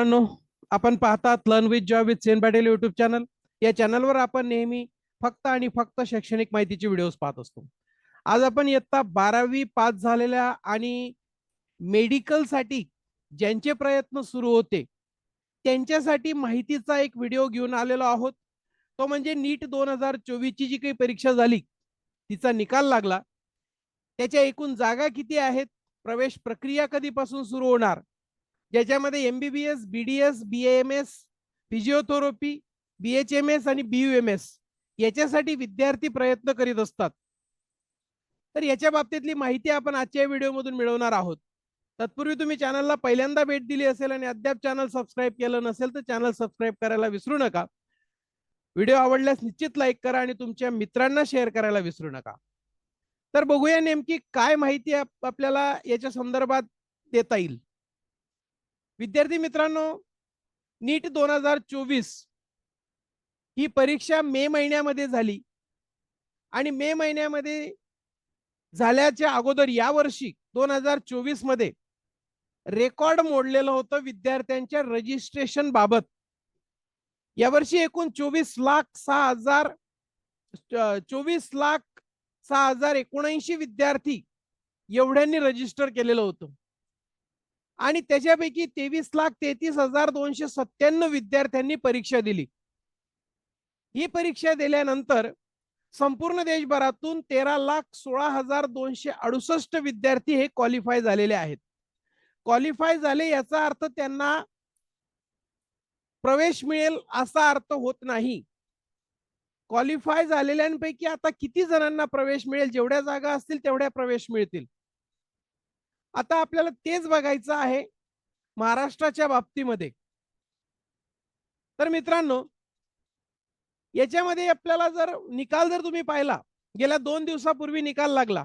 मित्रांनो आपण पाहतात learn with job with Sen Patel YouTube channel या चॅनलवर आपण नेहमी फक्त आणि फक्त शैक्षणिक माहितीचे व्हिडिओज पाहत असतो. आज आपण इयत्ता बारावी पास झालेल्या आणि मेडिकलसाठी ज्यांचे प्रयत्न सुरू होते त्यांच्यासाठी माहितीचा एक व्हिडिओ घेऊन आलेलो आहोत. तो म्हणजे नीट दोन हजार चोवीसची जी काही परीक्षा झाली तिचा निकाल लागला. त्याच्या एकूण जागा किती आहेत? प्रवेश प्रक्रिया कधीपासून सुरू होणार? ज्याच्यामध्ये MBBS BDS B M S physiotherapy B H M S आणि बी यू एम एस याच्यासाठी विद्यार्थी प्रयत्न करीत असतात. तर याच्या बाबतीतली माहिती आपण आजच्या व्हिडिओमधून मिळवणार आहोत. तत्पूर्वी तुम्ही चॅनलला पहिल्यांदा भेट दिली असेल आणि अद्याप चॅनल सबस्क्राईब केलं नसेल तर चॅनल सबस्क्राईब करायला विसरू नका. व्हिडिओ आवडल्यास निश्चित लाईक करा आणि तुमच्या मित्रांना शेअर करायला विसरू नका. तर बघूया नेमकी काय माहिती आपल्याला याच्या संदर्भात देता येईल. विद्यार्थी मित्रांनो नीट दोन हजार चोवीस ही परीक्षा मे महिन्यामध्ये झाली. आणि मे महिन्यामध्ये झाल्याच्या अगोदर या वर्षी दोन हजार चोवीसमध्ये रेकॉर्ड मोडलेलं होतं विद्यार्थ्यांच्या रजिस्ट्रेशन बाबत. यावर्षी एकूण चोवीस लाख सहा हजार चोवीस लाख सहा हजार एकोणऐंशी विद्यार्थी एवढ्यांनी रजिस्टर केलेलं होतं. आणि त्याच्यापैकी तेवीस लाख तेहतीस हजार दोनशे सत्त्याण्णव विद्यार्थ्यांनी परीक्षा दिली. ही परीक्षा दिल्यानंतर संपूर्ण देशभरातून तेरा लाख सोळा हजार दोनशे अडुसष्ट विद्यार्थी हे क्वालिफाय झालेले आहेत. क्वालिफाय झाले याचा अर्थ त्यांना प्रवेश मिळेल असा अर्थ होत नाही. क्वालिफाय झालेल्यांपैकी आता किती जणांना प्रवेश मिळेल? जेवढ्या जागा असतील तेवढ्या प्रवेश मिळतील. आता आपल्याला तेच बघायचं आहे महाराष्ट्राच्या बाबतीमध्ये. तर मित्रांनो याच्यामध्ये आपल्याला जर निकाल जर तुम्ही पाहिला गेल्या दोन दिवसापूर्वी निकाल लागला.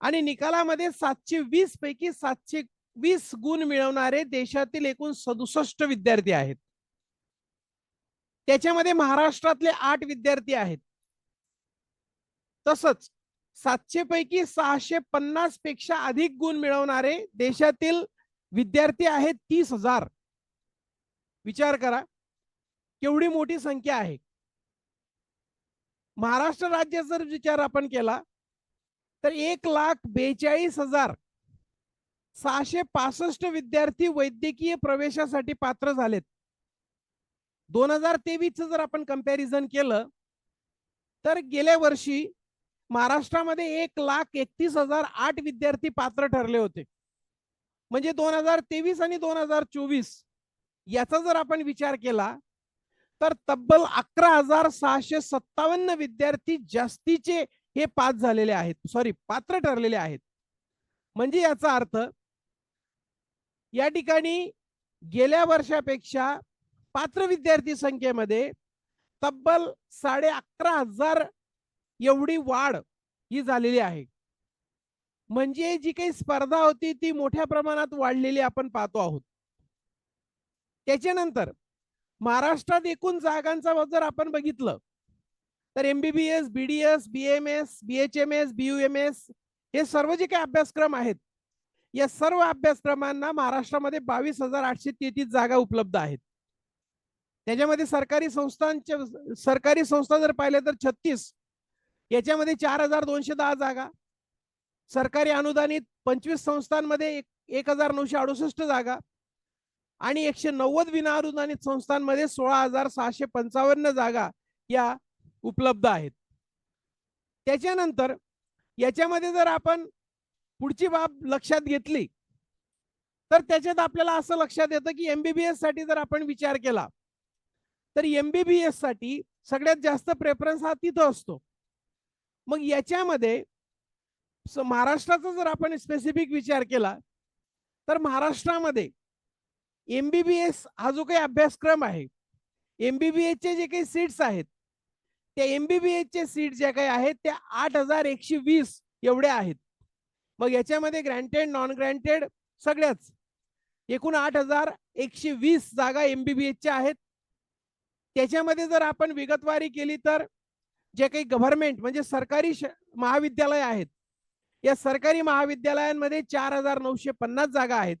आणि निकालामध्ये सातशे वीस पैकी सातशे वीस गुण मिळवणारे देशातील एकूण सदुसष्ट विद्यार्थी आहेत. त्याच्यामध्ये महाराष्ट्रातले आठ विद्यार्थी आहेत. तसंच सातशे पैकी सहाशे पन्नासपेक्षा अधिक गुण मिळवणारे देशातील विद्यार्थी आहेत तीस हजार. विचार करा. केवढी मोठी संख्या आहे. महाराष्ट्र राज्याचा जर विचार आपण केला तर एक लाख बेचाळीस हजार सहाशे पासष्ट विद्यार्थी वैद्यकीय प्रवेशासाठी पात्र झालेत. दोन हजार तेवीस जर आपण कंपॅरिझन केलं तर गेल्या वर्षी महाराष्ट्रामध्ये एक लाख एकतीस हजार आठ विद्यार्थी पात्र ठरले होते. म्हणजे दोन हजार तेवीस आणि दोन हजार चोवीस याचा जर आपण विचार केला तर तब्बल अकरा हजार सहाशे सत्तावन्न विद्यार्थी जास्तीचे हे पास झालेले आहेत. सॉरी पात्र ठरलेले आहेत. म्हणजे याचा अर्थ या ठिकाणी गेल्या वर्षापेक्षा पात्र विद्यार्थी संख्येमध्ये तब्बल साडे अकरा हजार एवढी वाढ ही झालेली आहे. म्हणजे जी काही स्पर्धा होती ती मोठ्या प्रमाणात वाढलेली आपण पाहतो आहोत. त्याच्यानंतर महाराष्ट्रात एकूण जागांचा जर आपण बघितलं तर MBBS BDS BMS BHMS BUMS हे सर्व जे काही अभ्यासक्रम आहेत या सर्व अभ्यासक्रमांना महाराष्ट्रामध्ये बावीस हजार आठशे तेहतीस जागा उपलब्ध आहेत. त्याच्यामध्ये सरकारी संस्थांच्या सरकारी संस्था जर पाहिल्या तर छत्तीस याच्यामध्ये चार हजार दोनशे दहा जागा. सरकारी अनुदानित पंचवीस संस्थांमध्ये एक हजार नऊशे अडुसष्ट जागा. आणि एकशे नव्वद विना अनुदानित संस्थांमध्ये सोळा हजार सहाशे पंचावन्न जागा या उपलब्ध आहेत. त्याच्यानंतर याच्यामध्ये जर आपण पुढची बाब लक्षात घेतली तर त्याच्यात आपल्याला असं लक्षात येतं की एमबीबीएससाठी जर आपण विचार केला तर एमबीबीएससाठी सगळ्यात जास्त प्रेफरन्स हा तिथं असतो. मग याच्यामध्ये महाराष्ट्राचा जर आपण स्पेसिफिक विचार केला तर महाराष्ट्रामध्ये एमबीबीएस हा जो काही अभ्यासक्रम आहे एमबीबीएसचे जे काही सीट्स आहेत त्या एमबीबीएस चे सीट ज्या काही आहेत त्या आठ हजार एकशे वीस एवढ्या आहेत. मग याच्यामध्ये ग्रँटेड नॉन ग्रँटेड सगळ्याच. एकूण आठ हजार एकशे वीस जागा एमबीबीएस च्या आहेत. त्याच्यामध्ये जर आपण विगतवारी केली तर जे काही गव्हर्नमेंट म्हणजे सरकारी महाविद्यालय आहेत. या सरकारी महाविद्यालयांमध्ये चार हजार नऊशे पन्नास जागा आहेत.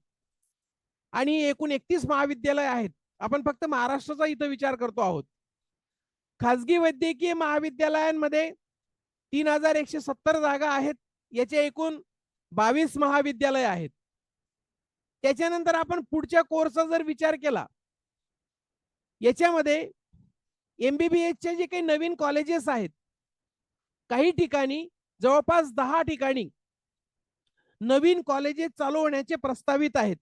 आणि एकूण एकतीस महाविद्यालय आहेत. आपण फक्त महाराष्ट्राचा इथं विचार करतो आहोत. खाजगी वैद्यकीय महाविद्यालयांमध्ये तीन हजार एकशे सत्तर जागा आहेत. याचे एकूण बावीस महाविद्यालय आहेत. त्याच्यानंतर आपण पुढच्या कोर्सचा जर विचार केला याच्यामध्ये एमबीबीएसचे जे काही नवीन कॉलेजेस आहेत काही ठिकाणी जवळपास दहा ठिकाणी नवीन कॉलेजेस चालू होण्याचे प्रस्तावित आहेत.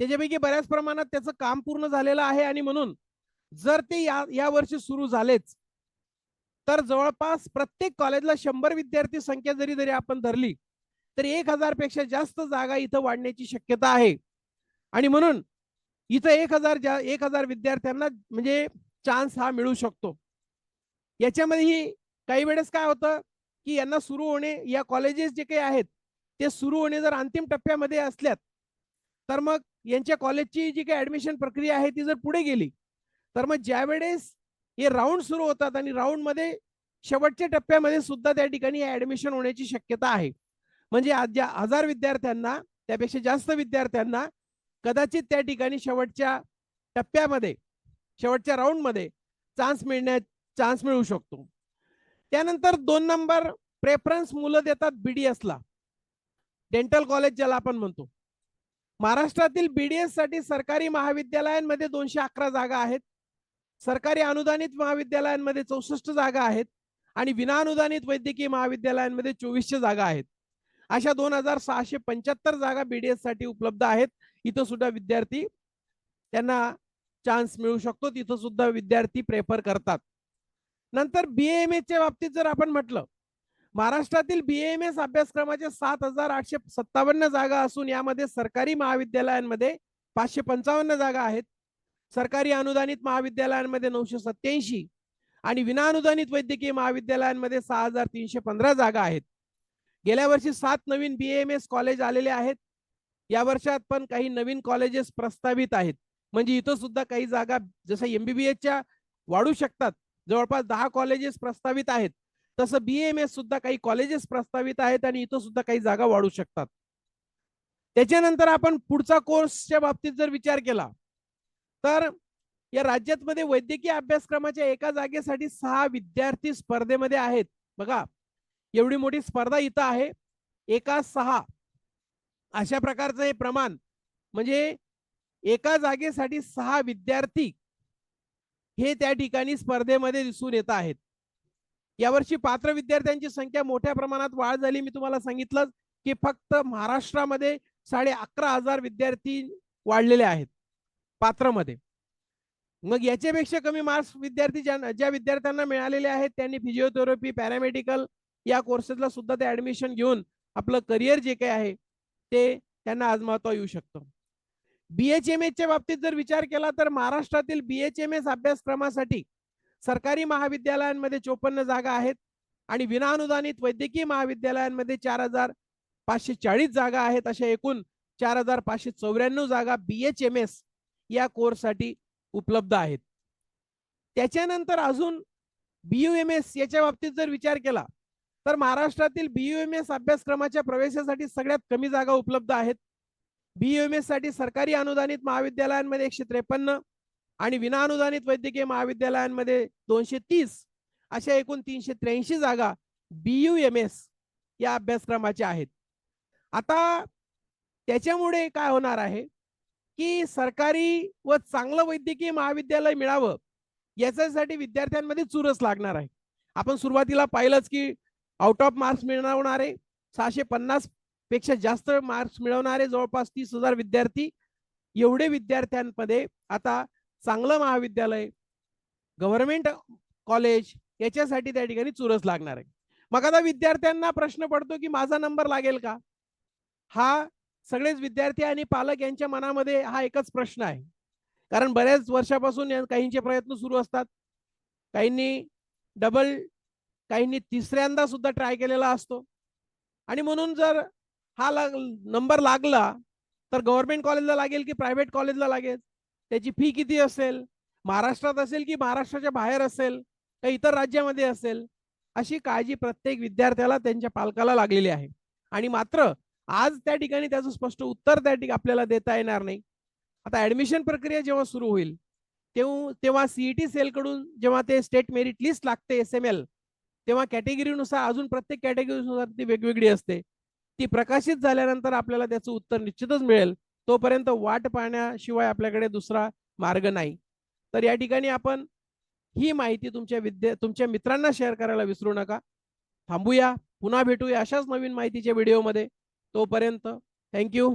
त्याच्यापैकी बऱ्याच प्रमाणात त्याचं काम पूर्ण झालेलं आहे आणि म्हणून जर ते या या वर्षी सुरू झालेच तर जवळपास प्रत्येक कॉलेजला शंभर विद्यार्थी संख्या जरी जरी आपण धरली तर एक हजारपेक्षा जास्त जागा इथं वाढण्याची शक्यता आहे. आणि म्हणून इथं एक हजार जा एक हजार विद्यार्थ्यांना म्हणजे चान्स हा मिळू शकतो. याच्यामध्येही काही वेळेस काय होतं की यांना सुरू होणे या कॉलेजेस जे काही आहेत ते सुरू होणे जर अंतिम टप्प्यामध्ये असल्यात तर मग यांच्या कॉलेजची जी काही ऍडमिशन प्रक्रिया आहे ती जर पुढे गेली तर मग ज्या वेळेस हे राऊंड सुरू होतात आणि राऊंडमध्ये शेवटच्या टप्प्यामध्ये सुद्धा त्या ठिकाणी ऍडमिशन होण्याची शक्यता आहे. म्हणजे आज ज्या हजार विद्यार्थ्यांना त्यापेक्षा जास्त विद्यार्थ्यांना कदाचित त्या ठिकाणी शेवटच्या टप्प्यामध्ये शेवटच्या राऊंडमध्ये चान्स मिळण्या चान्स मिळू शकतो. त्यानंतर दोन नंबर प्रेफरन्स मुलं देतात बीडीएसला डेंटल कॉलेज ज्याला आपण म्हणतो. महाराष्ट्रातील बीडीएससाठी सरकारी महाविद्यालयांमध्ये दोनशे अकरा जागा आहेत. सरकारी अनुदानित महाविद्यालयांमध्ये चौसष्ट जागा आहेत. आणि विनाअनुदानित वैद्यकीय महाविद्यालयांमध्ये चोवीसशे जागा आहेत. अशा दोन हजार सहाशे पंच्याहत्तर जागा बीडीएससाठी उपलब्ध आहेत. इथं सुद्धा विद्यार्थी त्यांना चान्स मिळू शकतो. तिथं सुद्धा विद्यार्थी प्रेफर करतात. नंतर बीएमएस च्या बाबतीत जर आपण म्हटलं महाराष्ट्रातील बीएमएस अभ्यासक्रमाचे सात हजार आठशे सत्तावन्न जागा असून यामध्ये सरकारी महाविद्यालयांमध्ये पाचशे पंचावन्न जागा आहेत. सरकारी अनुदानित महाविद्यालयांमध्ये नऊशे सत्याऐंशी आणि विनाअनुदानित वैद्यकीय महाविद्यालयांमध्ये सहा हजार तीनशे पंधरा जागा आहेत. गेल्या वर्षी सात नवीन बीएमएस कॉलेज आलेले आहेत. या वर्षात पण काही नवीन कॉलेजेस प्रस्तावित आहेत. म्हणजे इथं सुद्धा काही जागा जसं एमबीबीएसच्या वाढू शकतात. जवळपास दहा कॉलेजेस प्रस्तावित आहेत. तसं बीएमएस सुद्धा काही कॉलेजेस प्रस्तावित आहेत आणि इथं सुद्धा काही जागा वाढू शकतात. त्याच्यानंतर आपण पुढचा कोर्सच्या बाबतीत जर विचार केला तर या राज्यात मध्ये वैद्यकीय अभ्यासक्रमाच्या एका जागेसाठी सहा विद्यार्थी स्पर्धेमध्ये आहेत. बघा एवढी मोठी स्पर्धा इथं आहे. एका सहा अशा प्रकारचं हे प्रमाण. म्हणजे एका जागेसाठी सहा विद्यार्थी हे त्या ठिकाणी स्पर्धेमध्ये दिसून येत आहेत. यावर्षी पात्र विद्यार्थ्यांची संख्या मोठ्या प्रमाणात वाढ झाली. मी तुम्हाला सांगितलं की फक्त महाराष्ट्रामध्ये साडे अकरा हजार विद्यार्थी वाढलेले आहेत पात्रमध्ये. मग याच्यापेक्षा कमी मार्क्स विद्यार्थी ज्या ज्या विद्यार्थ्यांना मिळालेले आहेत त्यांनी फिजिओथेरपी पॅरामेडिकल या कोर्सेसला सुद्धा ते ऍडमिशन घेऊन आपलं करिअर जे काही आहे ते त्यांना आजमावता येऊ शकतं. बीएचएमएसच्या बाबतीत जर विचार केला तर महाराष्ट्रातील बीएचएमएस अभ्यासक्रमासाठी सरकारी महाविद्यालयांमध्ये चोपन्न जागा आहेत आणि विनाअनुदानित वैद्यकीय महाविद्यालयांमध्ये चार हजार पाचशे चाळीस जागा आहेत अशा एकूण चार हजार पाचशे चौऱ्याण्णव जागा बीएचएमएस या कोर्ससाठी उपलब्ध आहेत. त्याच्यानंतर अजून बीयूएमएस याच्या बाबतीत जर विचार केला तर महाराष्ट्रातील बीयूएमएस अभ्यासक्रमाच्या प्रवेशासाठी सगळ्यात कमी जागा उपलब्ध आहेत. बीयूएमएससाठी सरकारी अनुदानित महाविद्यालयांमध्ये एकशे त्रेपन्न आणि विनाअनुदानित वैद्यकीय महाविद्यालयांमध्ये दोनशे तीस अशा एकूण तीनशे त्र्याऐंशी जागा बीयूएमएस या अभ्यासक्रमाच्या आहेत. आता त्याच्यामुळे काय होणार आहे की सरकारी व चांगलं वैद्यकीय महाविद्यालय मिळावं याच्यासाठी विद्यार्थ्यांमध्ये चुरस लागणार आहे. आपण सुरुवातीला पाहिलंच की आउट ऑफ मार्क्स मिळवणारे सहाशे पन्नास पेक्षा जास्त मार्क्स मिळवणारे जवळपास तीस हजार विद्यार्थी एवढे विद्यार्थ्यांमध्ये आता चांगलं महाविद्यालय गव्हर्नमेंट कॉलेज याच्यासाठी त्या ठिकाणी चुरस लागणार आहे. मग आता विद्यार्थ्यांना प्रश्न पडतो की माझा नंबर लागेल का? हा सगळेच विद्यार्थी आणि पालक यांच्या मनामध्ये हा एकच प्रश्न आहे. कारण बऱ्याच वर्षापासून काहींचे प्रयत्न सुरू असतात. काहींनी डबल काहींनी तिसऱ्यांदा सुद्धा ट्राय केलेला असतो. आणि म्हणून जर हा लाग नंबर लागला तर गव्हर्नमेंट कॉलेजला लागेल की प्रायव्हेट कॉलेजला लागेल? त्याची फी किती असेल? महाराष्ट्रात असेल की महाराष्ट्राच्या बाहेर असेल? का इतर राज्यामध्ये असेल? अशी काळजी प्रत्येक विद्यार्थ्याला त्यांच्या पालकाला लागलेली आहे. आणि मात्र आज त्या ठिकाणी त्याचं स्पष्ट उत्तर त्या ठिकाणी आपल्याला देता येणार नाही. आता ऍडमिशन प्रक्रिया जेव्हा सुरू होईल तेव्हा तेव्हा सीईटी सेलकडून जेव्हा ते स्टेट मेरिट लिस्ट लागते एस एम एल तेव्हा कॅटेगरीनुसार अजून प्रत्येक कॅटेगरीनुसार ती वेगवेगळी असते. ती प्रकाशित झाल्यानंतर आपल्याला त्याचं उत्तर निश्चितच मिळेल. तोपर्यंत वाट पाहण्याशिवाय आपल्याकडे दुसरा मार्ग नाही. तर या ठिकाणी आपण ही माहिती तुमच्या विद्या तुमच्या मित्रांना शेअर करायला विसरू नका. थांबूया पुन्हा भेटूया अशाच नवीन माहितीच्या व्हिडिओमध्ये तोपर्यंत थँक्यू